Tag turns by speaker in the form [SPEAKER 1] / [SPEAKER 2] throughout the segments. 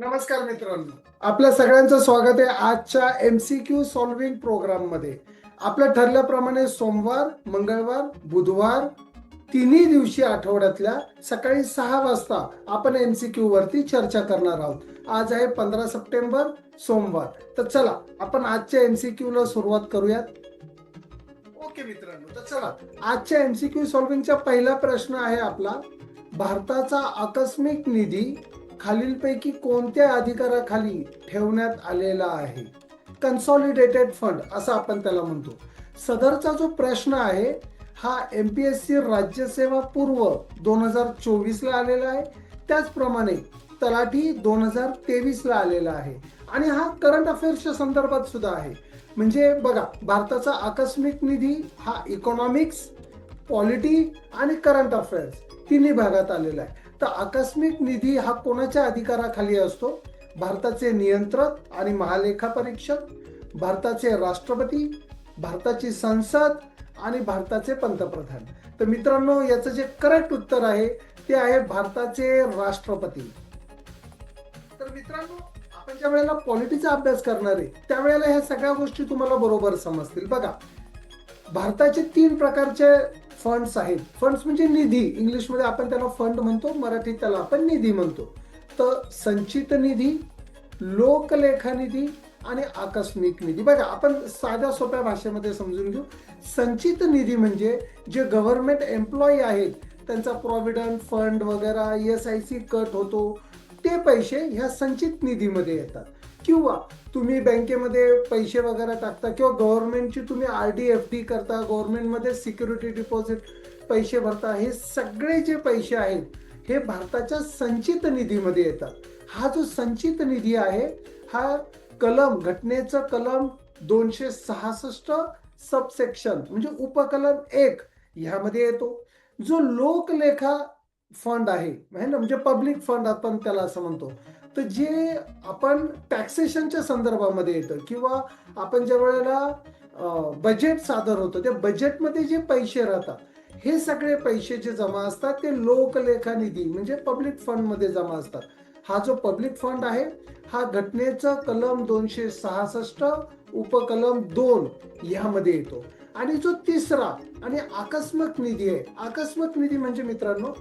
[SPEAKER 1] नमस्कार मित्रांनो. आपल्या सगळ्यांचं स्वागत आहे आजच्या एम सी क्यू सॉल्विंग प्रोग्राममध्ये. आपल्या ठरल्याप्रमाणे सोमवार मंगळवार बुधवार तिन्ही दिवशी आठवड्यातल्या सकाळी सहा वाजता आपण एम सी क्यू वरती चर्चा करणार आहोत. आज आहे पंधरा सप्टेंबर सोमवार. तर चला आपण आजच्या एम सी क्यू ला सुरुवात करूयात. ओके मित्रांनो तर चला आजच्या एम सी क्यू सॉल्विंगचा पहिला प्रश्न आहे आपला. भारताचा आकस्मिक निधी खालीलपैकी कोणत्या अधिकाराखाली ठेवण्यात आलेला आहे? कन्सॉलिडेटेड फंड असं आपण त्याला म्हणतो. सदरचा जो प्रश्न आहे हा एम पी एस सी राज्यसेवा पूर्व दोन हजार चोवीसला आलेला आहे. त्याचप्रमाणे तलाठी दोन हजार तेवीसला आलेला आहे. आणि हा करंट अफेअर्सच्या संदर्भात सुद्धा आहे. म्हणजे बघा भारताचा आकस्मिक निधी हा इकॉनॉमिक्स पॉलिटी आणि करंट अफेअर्स तिन्ही भागात आलेला आहे. तर आकस्मिक निधी हा कोणाच्या अधिकाराखाली असतो? भारताचे नियंत्रक आणि महालेखा परीक्षक भारताचे राष्ट्रपती भारताची संसद आणि भारताचे पंतप्रधान. तर मित्रांनो याचं जे करेक्ट उत्तर आहे ते आहे भारताचे राष्ट्रपती. तर मित्रांनो आपण ज्या वेळेला पॉलिटीचा अभ्यास करणार आहे त्यावेळेला ह्या सगळ्या गोष्टी तुम्हाला बरोबर समजतील. बघा भारताचे तीन प्रकारचे फंड्स आहेत. फंड्स म्हणजे निधी. इंग्लिशमध्ये आपण त्याला फंड म्हणतो मराठीत त्याला आपण निधी म्हणतो. तर संचित निधी लोकलेखा निधी आणि आकस्मिक निधी. बघा आपण साध्या सोप्या भाषेमध्ये समजून घेऊ. संचित निधी म्हणजे जे गव्हर्नमेंट एम्प्लॉई आहेत त्यांचा प्रॉव्हिडंट फंड वगैरे एस आय सी कट होतो ते पैसे ह्या संचित निधीमध्ये येतात. किंवा तुम्ही बँकेमध्ये पैसे वगैरे टाकता किंवा गव्हर्नमेंटची तुम्ही आर डी एफ डी करता गव्हर्नमेंटमध्ये सिक्युरिटी डिपॉझिट पैसे भरता हे सगळे जे पैसे आहेत हे भारताच्या संचित निधीमध्ये येतात. हा जो संचित निधी आहे हा कलम घटनेचं कलम दोनशे सहासष्ट सबसेक्शन म्हणजे उपकलम एक ह्यामध्ये येतो. जो लोकलेखा फंड आहे ना? म्हणजे पब्लिक फंड आपण त्याला असं म्हणतो. तर जे आपण टॅक्सेशनच्या संदर्भामध्ये येतं किंवा आपण ज्या वेळेला बजेट सादर होतं त्या बजेटमध्ये जे पैसे राहतात हे सगळे पैसे जे जमा असतात ते लोकलेखा निधी म्हणजे पब्लिक फंडमध्ये जमा असतात. हा जो पब्लिक फंड आहे हा घटनेचा कलम दोनशे सहासष्ट उपकलम दोन ह्यामध्ये येतो. आणि जो तिसरा आणि आकस्मिक निधी आहे आकस्मिक निधी म्हणजे मित्रांनो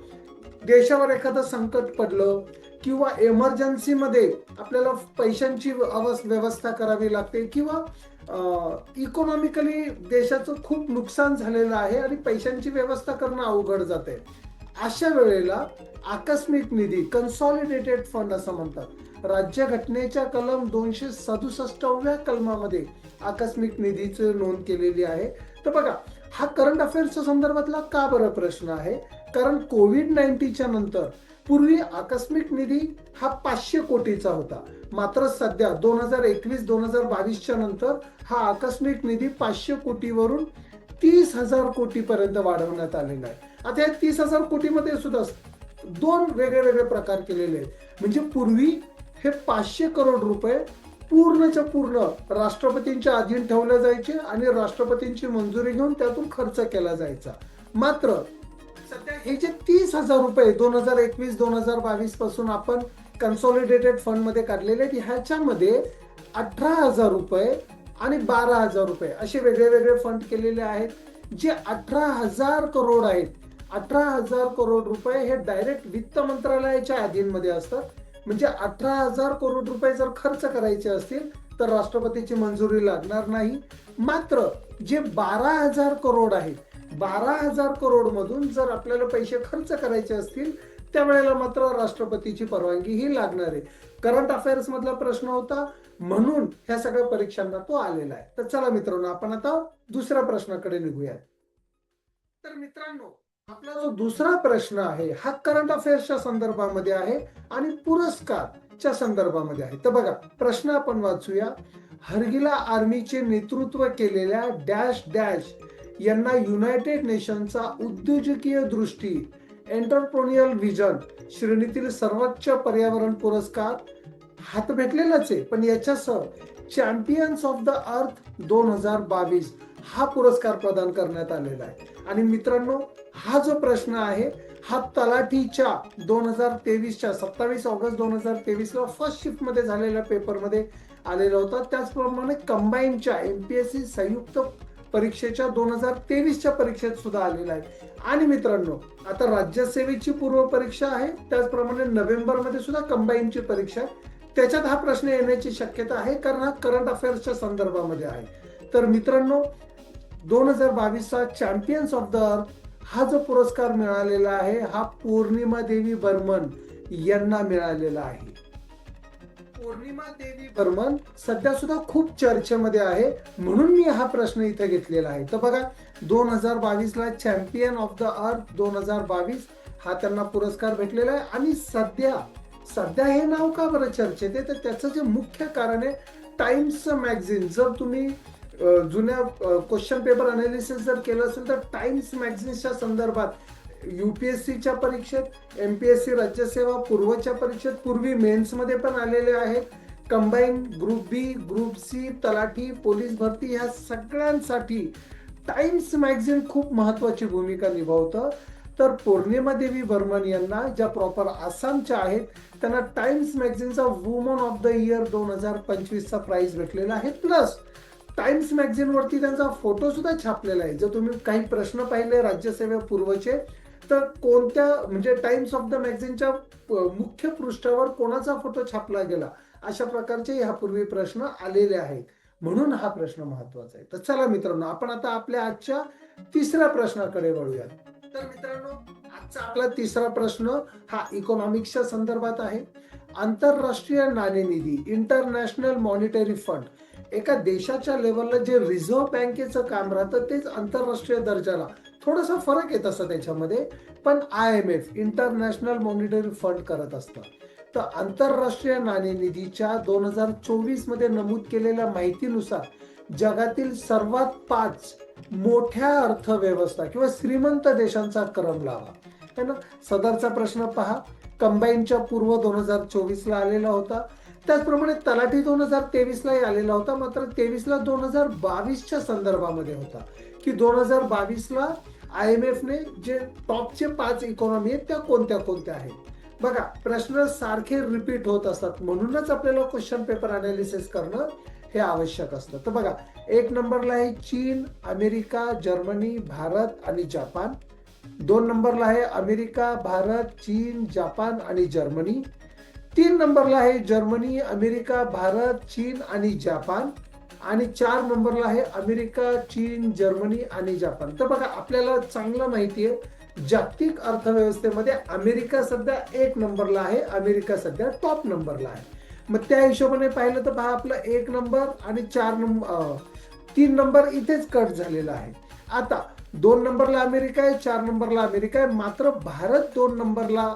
[SPEAKER 1] देशावर एखादं संकट पडलं किंवा एमर्जन्सीमध्ये आपल्याला पैशांची व्यवस्था करावी लागते किंवा इकॉनॉमिकली देशाचं खूप नुकसान झालेलं आहे आणि पैशांची व्यवस्था करणं अवघड जाते अशा वेळेला आकस्मिक निधी कन्सॉलिडेटेड फंड असं म्हणतात. राज्य घटनेच्या कलम दोनशे सदुसष्टव्या कलमामध्ये आकस्मिक निधीची नोंद केलेली आहे. तर बघा करंट अफेअर्सच्या संदर्भातला का बरं प्रश्न आहे? कारण कोविड नाईन्टीनच्या नंतर पूर्वी आकस्मिक निधी हा पाचशे कोटीचा होता. मात्र सध्या दोन हजार एकवीस दोन हजार बावीसच्या नंतर हा आकस्मिक निधी पाचशे कोटीवरून तीस हजार कोटीपर्यंत वाढवण्यात आलेला आहे. आता या तीस हजार कोटीमध्ये सुद्धा दोन वेगळे वेगळे प्रकार केलेले आहेत. म्हणजे पूर्वी हे पाचशे करोड रुपये पूर्णच्या पूर्ण राष्ट्रपतींच्या अधीन ठेवले जायचे आणि राष्ट्रपतींची मंजुरी घेऊन त्यातून खर्च केला जायचा. मात्र सध्या हे जे तीस हजार रुपये दोन हजार एकवीस दोन हजार बावीसपासून आपण कन्सॉलिडेटेड फंडमध्ये काढलेले आहेत ह्याच्यामध्ये अठरा हजार रुपये आणि बारा हजार रुपये असे वेगळे वेगळे फंड केलेले आहेत जे अठरा हजार करोड आहेत. अठरा हजार करोड रुपये हे डायरेक्ट वित्त मंत्रालयाच्या अधीनमध्ये असतात. म्हणजे अठरा हजार करोड रुपये जर खर्च करायचे असतील तर राष्ट्रपतीची मंजुरी लागणार नाही. मात्र जे बारा हजार करोड आहेत बारा हजार करोड मधून जर आपल्याला पैसे खर्च करायचे असतील त्यावेळेला मात्र राष्ट्रपतीची परवानगी ही लागणार आहे. करंट अफेअर्स मधला प्रश्न होता म्हणून ह्या सगळ्या परीक्षांना तो आलेला आहे. तर चला मित्रांनो आपण आता दुसऱ्या प्रश्नाकडे निघूया तर मित्रांनो आपला जो दुसरा प्रश्न आहे हा करंट अफेअर्सच्या संदर्भामध्ये आहे आणि पुरस्कारच्या संदर्भामध्ये आहे. तर बघा प्रश्न आपण वाचूया. हरगिला आर्मीचे नेतृत्व केलेल्या डॅश डॅश यांना युनायटेड नेशनचा उद्योजकीय दृष्टी एंटरप्रोनियल व्हिजन श्रेणीतील सर्वोच्च पर्यावरण पुरस्कार हात भेटलेलाच आहे. पण याच्यासह चॅम्पियन्स ऑफ द अर्थ दोन हजार बावीस हा पुरस्कार प्रदान करण्यात आलेला आहे. आणि मित्रांनो हा जो प्रश्न आहे हा तलाठीच्या दोन हजार तेवीसच्या सत्तावीस ऑगस्ट दोन हजार तेवीसला फर्स्ट शिफ्टमध्ये झालेल्या पेपरमध्ये आलेला होता. त्याचप्रमाणे कंबाईनच्या एमपीएससी संयुक्त परीक्षेच्या दोन हजार तेवीसच्या परीक्षेत सुद्धा आलेला आहे. आणि मित्रांनो आता राज्यसेवेची पूर्व परीक्षा आहे. त्याचप्रमाणे नोव्हेंबरमध्ये सुद्धा कंबाईनची परीक्षा आहे. त्याच्यात हा प्रश्न येण्याची शक्यता आहे कारण हा करंट अफेअर्सच्या संदर्भामध्ये आहे. तर मित्रांनो दोन हजार बावीसचा चॅम्पियन्स ऑफ द अर्थ हा जो पुरस्कार मिळालेला आहे हा पौर्णिमा देवी बर्मन यांना मिळालेला आहे. पौर्णिमा देवी बर्मन सध्या सुद्धा खूप चर्चेमध्ये आहे म्हणून मी हा प्रश्न इथे घेतलेला आहे. तर बघा दोन हजार बावीसला चॅम्पियन ऑफ द अर्थ दोन हजार बावीस हा त्यांना पुरस्कार भेटलेला आहे. आणि सध्या सध्या हे नाव का बरं चर्चेत आहे तर त्याचं जे मुख्य कारण आहे टाइम्स मॅगझिन जर तुम्ही जुन्या क्वेश्चन पेपर अनालिसिस जर केलं असेल तर टाइम्स मॅगझिनच्या संदर्भात युपीएससीच्या परीक्षेत एमपीएससी राज्यसेवा पूर्वच्या परीक्षेत पूर्वी मेन्समध्ये पण आलेले आहेत. Combine group B group C तलाठी पोलीस भरती ह्या सगळ्यांसाठी टाइम्स मॅगझिन खूप महत्वाची भूमिका निभावतं. तर पौर्णिमा देवी बर्मन यांना ज्या प्रॉपर आसामच्या आहेत त्यांना टाइम्स मॅगझिनचा वुमन ऑफ द इयर दोन हजार पंचवीसचा प्राईज भेटलेला आहे. प्लस टाइम्स मॅगझिन वरती त्यांचा फोटो सुद्धा छापलेला आहे. जर तुम्ही काही प्रश्न पाहिले राज्यसेवेपूर्वचे तर कोणत्या म्हणजे टाइम्स ऑफ द मॅगझिनच्या मुख्य पृष्ठावर कोणाचा फोटो छापला गेला? अशा प्रकारचे यापूर्वी प्रश्न आलेले आहेत. म्हणून हा प्रश्न महत्त्वाचा आहे. तर चला मित्रांनो आपण आता आपल्या आजच्या तिसऱ्या प्रश्नाकडे वळूयात. तर मित्रांनो आजचा आपला तिसरा प्रश्न हा इकॉनॉमिक्सच्या संदर्भात आहे. आंतरराष्ट्रीय नाणेनिधी इंटरनॅशनल मॉनिटरी फंड एका देशाच्या लेवलला जे रिझर्व्ह बँकेचं काम राहतं तेच आंतरराष्ट्रीय दर्जाला. थोडासा फरक येत असतं त्याच्यामध्ये पण I M F international monetary fund करत असतं. तर आंतरराष्ट्रीय नाणेनिधीच्या दोन हजार चोवीसमध्ये नमूद केलेल्या माहितीनुसार जगातील सर्वात पाच मोठ्या अर्थव्यवस्था किंवा श्रीमंत देशांचा क्रम लावा. है ना? सदरचा प्रश्न पहा. कंबाईनच्या पूर्व दोन हजार चोवीसला आलेला होता. त्याचप्रमाणे तलाठी दोन हजार तेवीसलाही आलेला होता मात्र तेवीसला दोन हजार बावीसच्या संदर्भामध्ये होता. की दोन हजार बावीसला आय एम एफने जे टॉपचे पाच इकॉनॉमी आहेत त्या कोणत्या कोणत्या आहेत? बघा प्रश्न सारखे रिपीट होत असतात. म्हणूनच आपल्याला क्वेश्चन पेपर अनालिसिस करणं हे आवश्यक असतं. तर बघा एक नंबरला आहे चीन अमेरिका जर्मनी भारत आणि जपान. दोन नंबरला आहे अमेरिका भारत चीन जपान आणि जर्मनी. तीन नंबरला आहे जर्मनी अमेरिका भारत चीन आणि जपान. आणि चार नंबरला आहे अमेरिका चीन जर्मनी आणि जपान. तर बघा आपल्याला चांगलं माहिती आहे जागतिक अर्थव्यवस्थेमध्ये अमेरिका सध्या एक नंबरला आहे अमेरिका सध्या टॉप नंबरला आहे. मग त्या हिशोबाने पाहिलं तर पहा आपला एक नंबर आणि चार नंबर तीन नंबर इथेच कट झालेला आहे. आता दोन नंबरला अमेरिका आहे चार नंबरला अमेरिका आहे मात्र भारत दोन नंबरला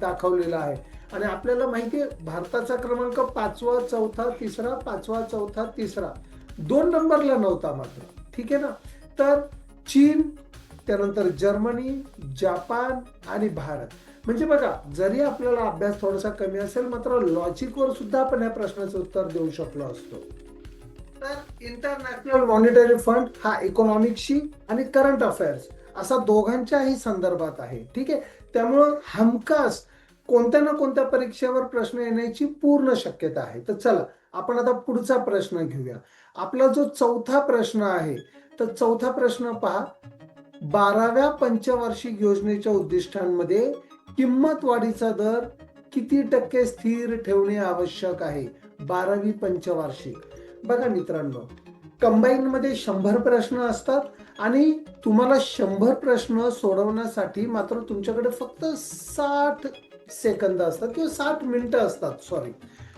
[SPEAKER 1] दाखवलेला आहे. आणि आपल्याला माहिती आहे भारताचा क्रमांक पाचवा चौथा तिसरा पाचवा चौथा तिसरा. दोन नंबरला नव्हता मात्र. ठीक आहे ना? तर चीन त्यानंतर जर्मनी जपान आणि भारत. म्हणजे बघा जरी आपल्याला अभ्यास थोडासा कमी असेल मात्र लॉजिकवर सुद्धा आपण या प्रश्नाचं उत्तर देऊ शकलो असतो. तर इंटरनॅशनल मॉनिटरी फंड हा इकॉनॉमिक्सशी आणि करंट अफेअर्स असा दोघांच्याही संदर्भात आहे. ठीक आहे? त्यामुळं हमखास कोणत्या ना कोणत्या परीक्षेवर प्रश्न येण्याची पूर्ण शक्यता आहे. तर चला आपण आता पुढचा प्रश्न घेऊया. आपला जो चौथा प्रश्न आहे तर चौथा प्रश्न पहा. बाराव्या पंचवार्षिक योजनेच्या उद्दिष्टांमध्ये किंमत वाढीचा दर किती टक्के स्थिर ठेवणे आवश्यक आहे? बारावी पंचवार्षिक. बघा मित्रांनो कंबाईन मध्ये शंभर प्रश्न असतात आणि तुम्हाला शंभर प्रश्न सोडवण्यासाठी मात्र तुमच्याकडे फक्त साठ सेकंद असतात किंवा साठ मिनिटं असतात सॉरी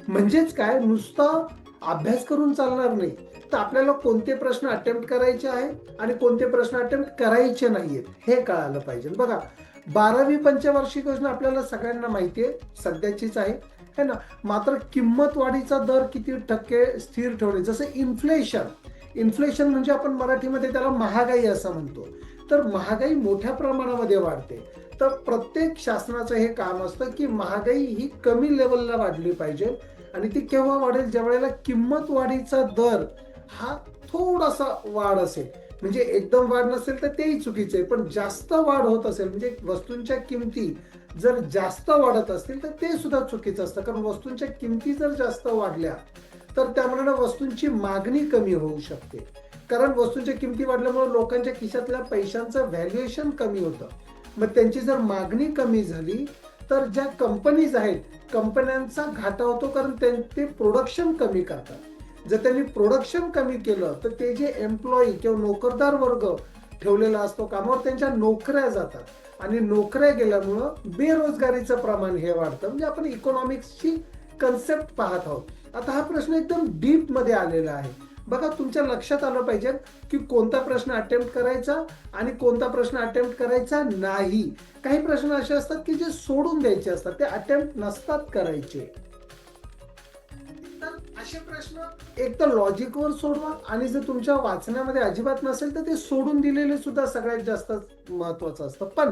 [SPEAKER 1] म्हणजेच काय? नुसतं अभ्यास करून चालणार नाही. तर आपल्याला कोणते प्रश्न अटेम्प्ट करायचे आहेत आणि कोणते प्रश्न अटेम्प्ट करायचे नाहीयेत हे कळालं पाहिजे. बघा बारावी पंचवार्षिक योजना आपल्याला सगळ्यांना माहिती आहे सध्याचीच आहे है ना? मात्र किंमत वाढीचा दर किती टक्के स्थिर ठेवणे जसं इन्फ्लेशन इन्फ्लेशन म्हणजे आपण मराठीमध्ये त्याला महागाई असं म्हणतो. तर महागाई मोठ्या प्रमाणामध्ये वाढते. तर प्रत्येक शासनाचं हे काम असतं की महागाई ही कमी लेवलला वाढली पाहिजे. आणि ती केव्हा वाढेल? ज्या वेळेला किंमत वाढीचा दर हा थोडासा वाढ असेल. म्हणजे एकदम वाढ नसेल तर तेही चुकीचं आहे. पण जास्त वाढ होत असेल म्हणजे वस्तूंच्या किमती जर जास्त वाढत असतील तर ते सुद्धा चुकीचं असतं. कारण वस्तूंच्या किमती जर जास्त वाढल्या तर त्यामुळे वस्तूंची मागणी कमी होऊ शकते. कारण वस्तूंच्या किमती वाढल्यामुळे लोकांच्या खिशातल्या पैशांचं व्हॅल्युएशन कमी होतं. मग त्यांची जर मागणी कमी झाली तर ज्या कंपनीज आहेत कंपन्यांचा घाटा होतो कारण त्यां- ते प्रोडक्शन कमी करतात. जर त्यांनी प्रोडक्शन कमी केलं तर ते जे एम्प्लॉई किंवा नोकरदार वर्ग ठेवलेला असतो कामावर त्यांच्या नोकऱ्या जातात. आणि नोकऱ्या गेल्यामुळं बेरोजगारीचं प्रमाण हे वाढतं. म्हणजे आपण इकॉनॉमिक्सची कन्सेप्ट पाहत आहोत. आता हा प्रश्न एकदम डीपमध्ये आलेला आहे. बघा तुमच्या लक्षात आलं पाहिजे की कोणता प्रश्न अटेम्प्ट करायचा आणि कोणता प्रश्न अटेम्प्ट करायचा नाही. काही प्रश्न असे असतात की जे सोडून द्यायचे असतात ते अटेम्प्ट नसतात करायचे. तर असे प्रश्न एक तर लॉजिकवर सोडवा आणि जर तुमच्या वाचण्यामध्ये अजिबात नसेल तर ते सोडून दिलेले सुद्धा सगळ्यात जास्त महत्वाचं असतं. पण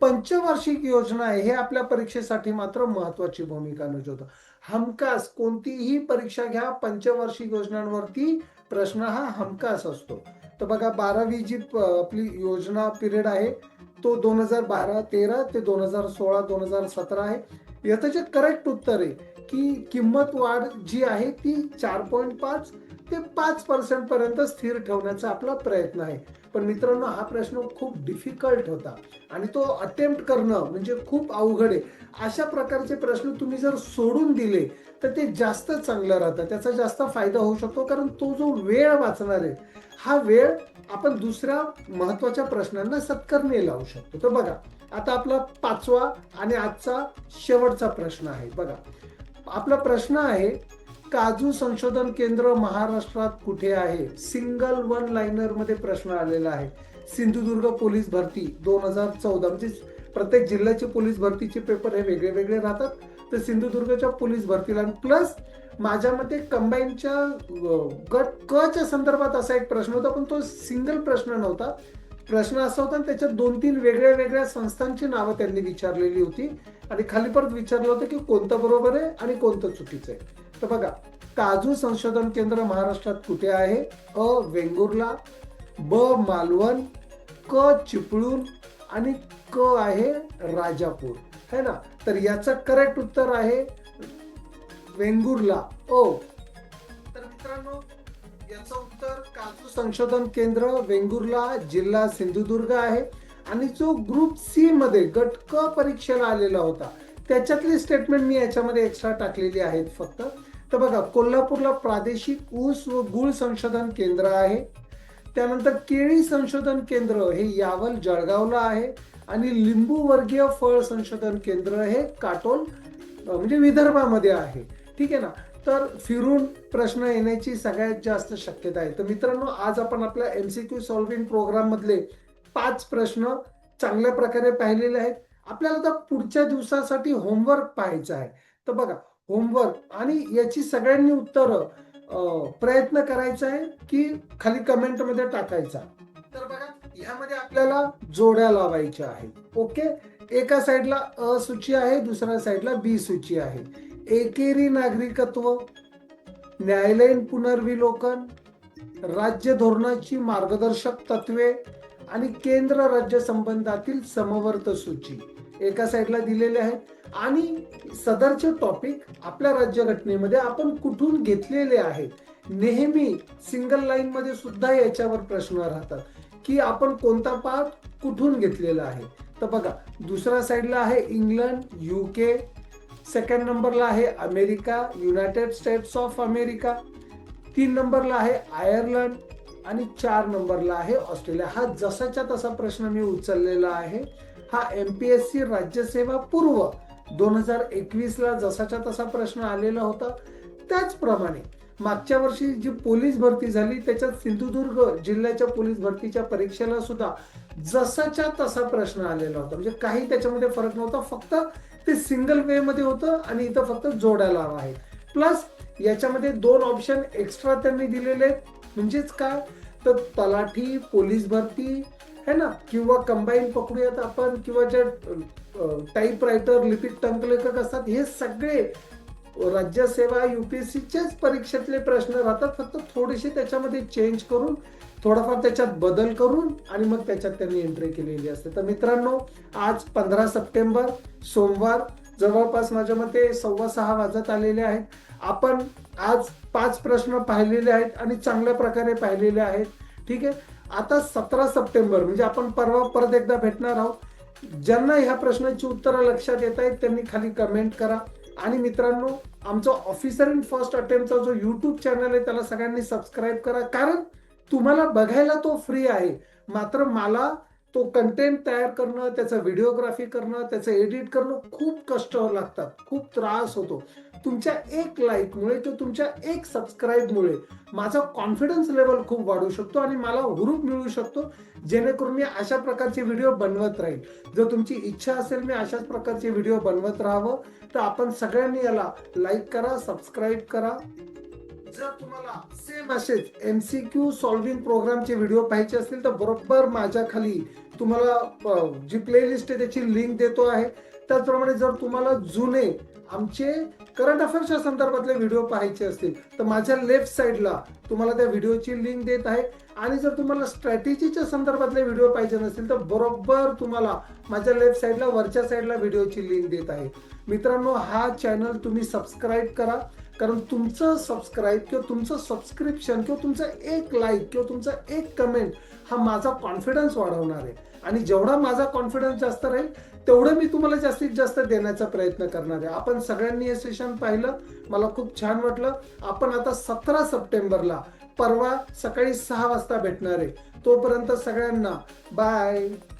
[SPEAKER 1] पंचवार्षिक योजना आहे हे आपल्या परीक्षेसाठी मात्र महत्वाची भूमिका निजवतं हमखास कोणतीही परीक्षा घ्या पंचवार्षिक योजनांवरती प्रश्न हा हमखास असतो. तर बघा बारावी जी प- आपली योजना पिरियड आहे तो दोन हजार बारा तेरा ते दोन हजार सोळा दोन हजार सतरा आहे. याचं जे करेक्ट उत्तर आहे की किंमत वाढ जी आहे ती चार पॉईंट पाच ते पाच पर्सेंट पर्यंत स्थिर ठेवण्याचा आपला प्रयत्न आहे. पण मित्रांनो हा प्रश्न खूप डिफिकल्ट होता. आणि तो अटेम्प्ट करणं म्हणजे खूप अवघड आहे. अशा प्रकारचे प्रश्न तुम्ही जर सोडून दिले तर ते जास्त चांगलं राहतं. त्याचा जास्त फायदा होऊ शकतो कारण तो जो वेळ वाचणार आहे हा वेळ आपण दुसऱ्या महत्त्वाच्या प्रश्नांना सत्कारणे लावू शकतो. तर बघा आता आपला पाचवा आणि आजचा शेवटचा प्रश्न आहे. बघा आपला प्रश्न आहे काजू संशोधन केंद्र महाराष्ट्रात कुठे आहे? सिंगल वन लाईनरमध्ये प्रश्न आलेला आहे. सिंधुदुर्ग पोलीस भरती दोन हजार चौदा म्हणजे प्रत्येक जिल्ह्याचे पोलीस भरतीचे पेपर हे वेगळे वेगळे राहतात. तर सिंधुदुर्गच्या पोलीस भरतीला प्लस माझ्या मते कंबाईनच्या गट क च्या संदर्भात असा एक प्रश्न होता पण तो सिंगल प्रश्न नव्हता. प्रश्न असा होता आणि त्याच्यात दोन तीन वेगळ्या वेगळ्या संस्थांची नावं त्यांनी विचारलेली होती. आणि खाली परत विचारलं होतं की कोणतं बरोबर आहे आणि कोणतं चुकीचं आहे. तर बघा काजू संशोधन केंद्र महाराष्ट्रात कुठे आहे? अ वेंगुर्ला ब मालवण क चिपळूण आणि क आहे राजापूर. है ना? तर याचं करेक्ट उत्तर आहे वेंगुर्ला. ओ. तर मित्रांनो याचं उत्तर काजू संशोधन केंद्र वेंगुर्ला जिल्हा सिंधुदुर्ग आहे. आणि जो ग्रुप सी मध्ये गट क परीक्षेला आलेला होता त्याच्यातली स्टेटमेंट मी याच्यामध्ये एक्स्ट्रा टाकलेली आहेत फक्त. तर बघा कोल्हापूरला प्रादेशिक ऊस व गुळ संशोधन केंद्र आहे. त्यानंतर केळी संशोधन केंद्र हे यावल जळगावला आहे. आणि लिंबू वर्गीय फळ संशोधन केंद्र हे काटोल म्हणजे विदर्भामध्ये आहे. ठीक आहे ना? तर फिरून प्रश्न येण्याची सगळ्यात जास्त शक्यता आहे. तर मित्रांनो आज आपण आपल्या एमसीक्यू सॉल्विंग प्रोग्राम मधले पाच प्रश्न चांगल्या प्रकारे पाहिलेले आहेत. आपल्याला तर पुढच्या दिवसासाठी होमवर्क पाहायचं आहे. तर बघा होमवर्क आणि याची सगळ्यांनी उत्तरं प्रयत्न करायचा आहे की खाली कमेंटमध्ये टाकायचा. तर बघा ह्यामध्ये आपल्याला जोड्या लावायच्या आहेत. ओके? एका साईडला अ सूची आहे दुसऱ्या साईडला बी सूची आहे. एकेरी नागरिकत्व न्यायालयीन पुनर्विलोकन राज्य धोरणाची मार्गदर्शक तत्वे आणि केंद्र राज्य संबंधातील समवर्त सूची. एका साईडला दिलेले आहेत. आणि सदरचे टॉपिक आपल्या राज्यघटनेमध्ये आपण कुठून घेतलेले आहेत? नेहमी सिंगल लाईन मध्ये सुद्धा याच्यावर प्रश्न राहतात. की आपण कोणता पाठ कुठून घेतलेला आहे? तर बघा दुसऱ्या साईडला आहे इंग्लंड युके सेकंड नंबरला आहे America United States of America तीन नंबरला आहे आयर्लंड आणि चार नंबरला आहे ऑस्ट्रेलिया. हा जसाच्या तसा प्रश्न मी उचललेला आहे. हा एम पी एस सी राज्यसेवा पूर्व दोन हजार एकवीसला जसाच्या तसा प्रश्न आलेला होता. त्याचप्रमाणे मागच्या वर्षी जी पोलीस भरती झाली त्याच्यात सिंधुदुर्ग जिल्ह्याच्या पोलीस भरतीच्या परीक्षेला सुद्धा जसाच्या तसा प्रश्न आलेला होता. म्हणजे काही त्याच्यामध्ये फरक नव्हता. फक्त ते सिंगल वे मध्ये होतं आणि इथं फक्त जोडायला लावा आहे. प्लस याच्यामध्ये दोन ऑप्शन एक्स्ट्रा त्यांनी दिलेले आहेत. म्हणजेच काय? तर तलाठी पोलीस भरती है ना? किंवा कंबाईन पकडूयात आपण किंवा जे टाईप रायटर लिपिक टंकलेखक असतात हे सगळे राज्यसेवा युपीएससीचेच परीक्षेतले प्रश्न राहतात. फक्त थोडेसे त्याच्यामध्ये चेंज करून थोडाफार त्याच्यात बदल करून आणि मग त्याच्यात त्यांनी एंट्री केलेली असते. तर मित्रांनो आज पंधरा सप्टेंबर सोमवार जवळपास माझ्या मते सव्वा सहा वाजत आलेले आहेत. आपण आज पाच प्रश्न पाहिलेले आहेत आणि चांगल्या प्रकारे पाहिलेले आहेत. ठीक आहे? आता सतरा सप्टेंबर म्हणजे आपण परवा परत एकदा भेटणार आहोत. ज्यांना ह्या प्रश्नाची उत्तरं लक्षात येत आहेत त्यांनी खाली कमेंट करा. आणि मित्रांनो आमचा ऑफिसर इन फर्स्ट अटेम्प्टचा जो युट्यूब चॅनल आहे त्याला सगळ्यांनी सबस्क्राईब करा. कारण तुम्हाला बघायला तो फ्री आहे. मात्र मला तो कंटेंट तयार करणं त्याचं व्हिडिओग्राफी करणं त्याचं एडिट करणं खूप कष्ट लागतात. खूप त्रास होतो. तुमच्या एक लाईकमुळे किंवा तुमच्या एक सबस्क्राईबमुळे माझा कॉन्फिडन्स लेवल खूप वाढू शकतो आणि मला हुरूप मिळू शकतो जेणेकरून मी अशा प्रकारचे व्हिडिओ बनवत राहील. जर तुमची इच्छा असेल मी अशाच प्रकारचे व्हिडिओ बनवत राहावं तर आपण सगळ्यांनी याला लाईक करा सबस्क्राईब करा. जर तुम्हाला सेम असेच एम सी क्यू सॉल्व्हिंग प्रोग्रामचे व्हिडिओ पाहायचे असतील तर बरोबर माझ्या खाली तुम्हाला जी प्लेलिस्ट आहे त्याची लिंक देतो आहे. त्याचप्रमाणे जर तुम्हाला जुने आमचे करंट अफेअर्सच्या संदर्भातले व्हिडिओ पाहायचे असतील तर माझ्या लेफ्ट साईडला तुम्हाला त्या व्हिडिओची लिंक देत आहे. आणि जर तुम्हाला स्ट्रॅटेजीच्या संदर्भातले व्हिडिओ पाहिजे नसतील तर बरोबर तुम्हाला माझ्या लेफ्ट साईडला वरच्या साईडला व्हिडिओची लिंक देत आहे. मित्रांनो हा चॅनल तुम्ही सबस्क्राईब करा. कारण तुमचं सबस्क्राईब किंवा तुमचं सबस्क्रिप्शन किंवा तुमचं एक लाईक किंवा तुमचं एक कमेंट हा माझा कॉन्फिडन्स वाढवणार आहे. आणि जेवढा माझा कॉन्फिडन्स जास्त राहील तेवढं मी तुम्हाला जास्तीत जास्त देण्याचा प्रयत्न करणार आहे. आपण सगळ्यांनी हे सेशन पाहिलं. मला खूप छान वाटलं. आपण आता सतरा सप्टेंबरला परवा सकाळी सहा वाजता भेटणार आहे. तोपर्यंत सगळ्यांना बाय